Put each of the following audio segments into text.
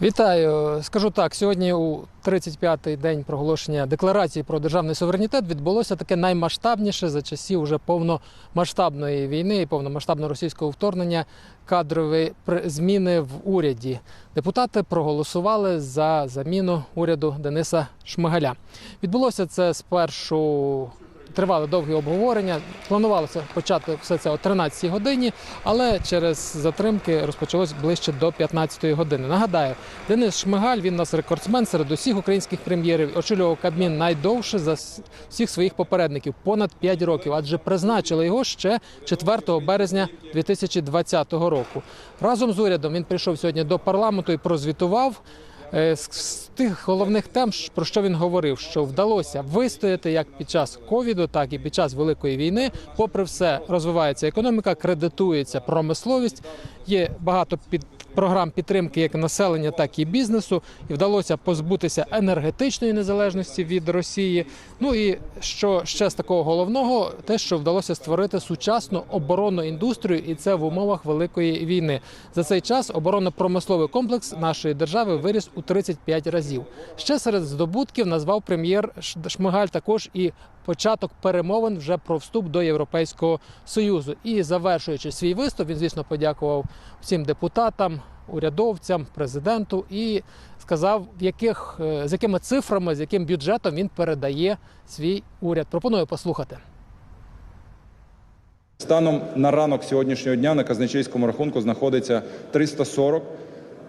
Вітаю. Скажу так, сьогодні у 35-й день проголошення декларації про державний суверенітет відбулося таке наймасштабніше за часів уже повномасштабної війни і повномасштабного російського вторгнення кадрові зміни в уряді. Депутати проголосували за заміну уряду Дениса Шмигаля. Відбулося це спершу. Тривали довгі обговорення. Планувалося почати все це о 13-й годині, але через затримки розпочалось ближче до 15-ї години. Нагадаю, Денис Шмигаль він у нас рекордсмен серед усіх українських прем'єрів. Очолював Кабмін найдовше за всіх своїх попередників понад 5 років, адже призначили його ще 4 березня 2020 року. Разом з урядом він прийшов сьогодні до парламенту і прозвітував. Е, З тих головних тем, про що він говорив, що вдалося вистояти як під час ковіду, так і під час великої війни. Попри все, розвивається економіка, кредитується промисловість. Є багато під програм підтримки як населення, так і бізнесу. І вдалося позбутися енергетичної незалежності від Росії. Ну і що ще з такого головного, те, що вдалося створити сучасну оборонну індустрію, і це в умовах великої війни. За цей час оборонно-промисловий комплекс нашої держави виріс у 35 разів. Ще серед здобутків назвав прем'єр Шмигаль також і початок перемовин вже про вступ до Європейського союзу. І завершуючи свій виступ, він звісно подякував всім депутатам, урядовцям, президенту і сказав, яких е, з якими цифрами, з яким бюджетом він передає свій уряд. Пропоную послухати. Станом на ранок сьогоднішнього дня на казначейському рахунку знаходиться 340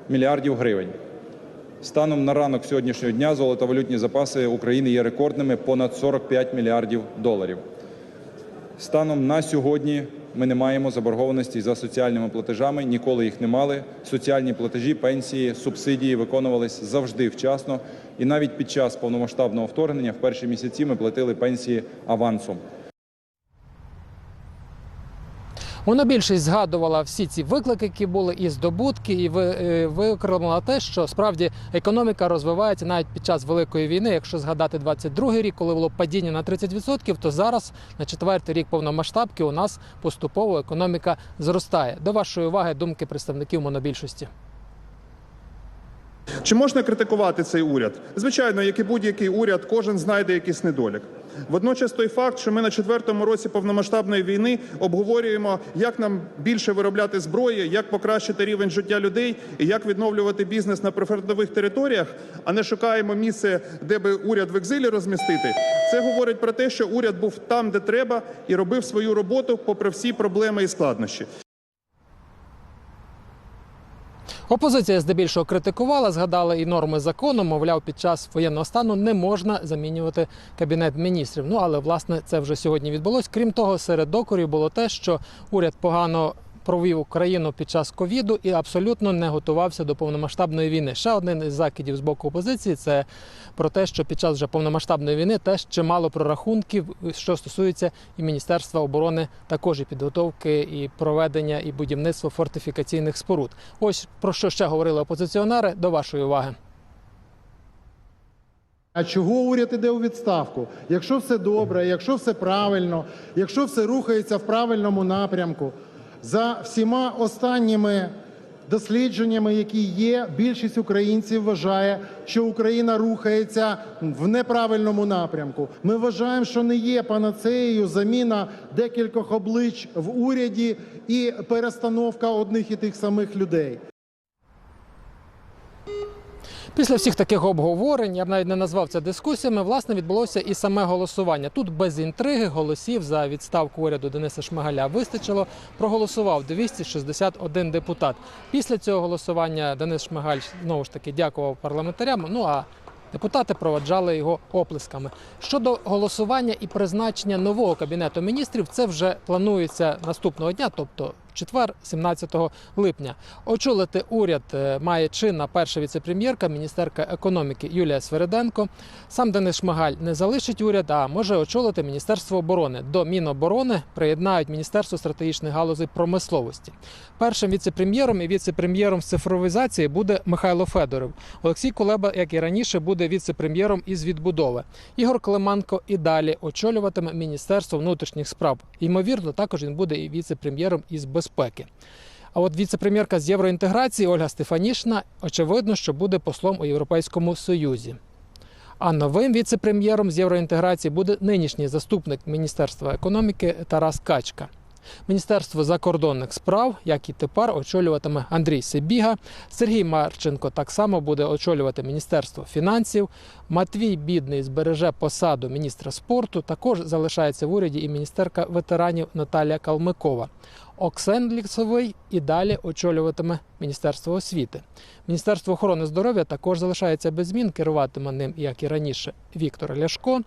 мільярдів гривень. Станом на ранок сьогоднішнього дня золотовалютні запаси України є рекордними понад 45 мільярдів доларів. Станом на сьогодні ми не маємо заборгованості за соціальними платежами, ніколи їх не мали. Соціальні платежі, пенсії, субсидії виконувались завжди вчасно. І навіть під час повномасштабного вторгнення в перші місяці ми платили пенсії авансом. Монобільшість згадувала всі ці виклики, які були, і здобутки, і ви- е, виокремила те, що справді економіка розвивається навіть під час великої війни. Якщо згадати 22-й рік, коли було падіння на 30%, то зараз на четвертий рік повномасштабки у нас поступово економіка зростає. До вашої уваги думки представників монобільшості. Чи можна критикувати цей уряд? Звичайно, як і будь-який уряд, кожен знайде якийсь недолік. Водночас той факт, що ми на четвертому році повномасштабної війни обговорюємо, як нам більше виробляти зброї, як покращити рівень життя людей і як відновлювати бізнес на прифронтових територіях, а не шукаємо місце, де би уряд в екзилі розмістити. Це говорить про те, що уряд був там, де треба, і робив свою роботу попри всі проблеми і складнощі. Опозиція здебільшого критикувала, згадала і норми закону. Мовляв, під час воєнного стану не можна замінювати кабінет міністрів. Ну але власне це вже сьогодні відбулось. Крім того, серед докорів було те, що уряд погано. Провів Україну під час ковіду і абсолютно не готувався до повномасштабної війни. Ще один із закидів з боку опозиції це про те, що під час вже повномасштабної війни теж чимало прорахунків, що стосується і Міністерства оборони, також і підготовки, і проведення, і будівництва фортифікаційних споруд. Ось про що ще говорили опозиціонери. До вашої уваги. А чого уряд іде у відставку? Якщо все добре, якщо все правильно, якщо все рухається в правильному напрямку, за всіма останніми дослідженнями, які є, більшість українців вважає, що Україна рухається в неправильному напрямку. Ми вважаємо, що не є панацеєю заміна декількох облич в уряді і перестановка одних і тих самих людей. Після всіх таких обговорень, я б навіть не назвав це дискусіями, власне, відбулося і саме голосування. Тут без інтриги голосів за відставку уряду Дениса Шмигаля вистачило. Проголосував 261 депутат. Після цього голосування Денис Шмигаль знову ж таки дякував парламентарям. Ну а депутати проваджали його оплесками. Щодо голосування і призначення нового кабінету міністрів, це вже планується наступного дня, тобто четвер, 17 липня. Очолити уряд е, має чинна перша віцепрем'єрка, міністерка економіки Юлія Свериденко. Сам Денис Шмигаль не залишить уряд, а може очолити Міністерство оборони. До Міноборони приєднають Міністерство стратегічних галузей промисловості. Першим віцепрем'єром і віцепрем'єром з цифровізації буде Михайло Федоров. Олексій Кулеба, як і раніше, буде віцепрем'єром із відбудови. Ігор Клименко і далі очолюватиме Міністерство внутрішніх справ. Ймовірно, також він буде і віцепрем'єром із безпеки. А от віце-прем'єрка з євроінтеграції Ольга Стефанішна очевидно, що буде послом у Європейському Союзі. А новим віце-прем'єром з євроінтеграції буде нинішній заступник Міністерства економіки Тарас Качка. Міністерство закордонних справ, як і тепер, очолюватиме Андрій Сибіга. Сергій Марченко так само буде очолювати Міністерство фінансів. Матвій Бідний збереже посаду міністра спорту. Також залишається в уряді і міністерка ветеранів Наталія Калмикова. Оксен Лісовий і далі очолюватиме Міністерство освіти. Міністерство охорони здоров'я також залишається без змін. Керуватиме ним, як і раніше, Віктор Ляшко.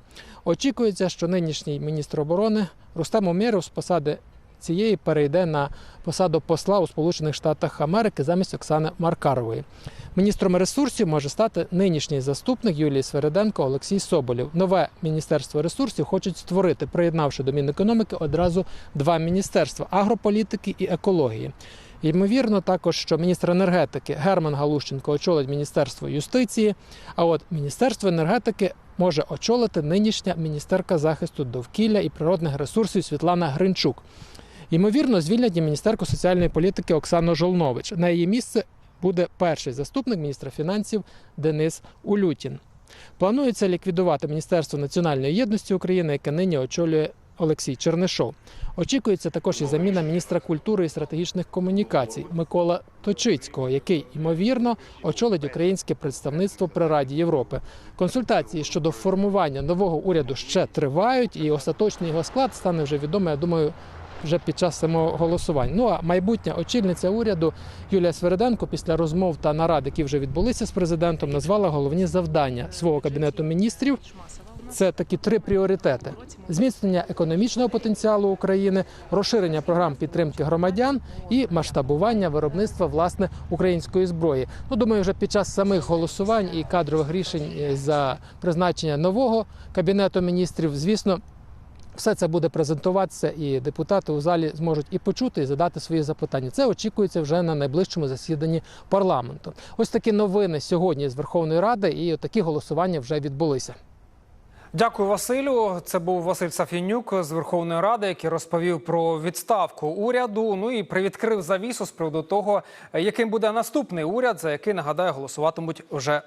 Очікується, що нинішній міністр оборони Рустем Умєров з посади цієї перейде на посаду посла у Сполучених Штатах Америки замість Оксани Маркарової. Міністром ресурсів може стати нинішній заступник Юлії Свериденко Олексій Соболєв. Нове міністерство ресурсів хочуть створити, приєднавши до Мінекономіки одразу два міністерства агрополітики і екології. Ймовірно, також, що міністр енергетики Герман Галущенко очолить Міністерство юстиції. А от Міністерство енергетики може очолити нинішня міністерка захисту довкілля і природних ресурсів Світлана Гринчук. Ймовірно, звільнять і міністерку соціальної політики Оксану Жолнович. На її місце буде перший заступник міністра фінансів Денис Улютін. Планується ліквідувати Міністерство національної єдності України, яке нині очолює Олексій Чернишов. Очікується також і заміна міністра культури і стратегічних комунікацій Микола Точицького, який ймовірно очолить українське представництво при Раді Європи. Консультації щодо формування нового уряду ще тривають, і остаточний його склад стане вже відомо, я думаю, вже під час самого голосування. Ну а майбутня очільниця уряду Юлія Свериденко після розмов та нарад, які вже відбулися з президентом, назвала головні завдання свого кабінету міністрів. Це такі три пріоритети: зміцнення економічного потенціалу України, розширення програм підтримки громадян і масштабування виробництва власне української зброї. Ну думаю, вже під час самих голосувань і кадрових рішень е, за призначення нового кабінету міністрів, звісно. Все це буде презентуватися, і депутати у залі зможуть і почути, і задати свої запитання. Це очікується вже на найближчому засіданні парламенту. Ось такі новини сьогодні з Верховної Ради, і такі голосування вже відбулися. Дякую, Василю. Це був Василь Сафінюк з Верховної Ради, який розповів про відставку уряду. Ну і привідкрив завісу з приводу того, яким буде наступний уряд, за який нагадаю, голосуватимуть вже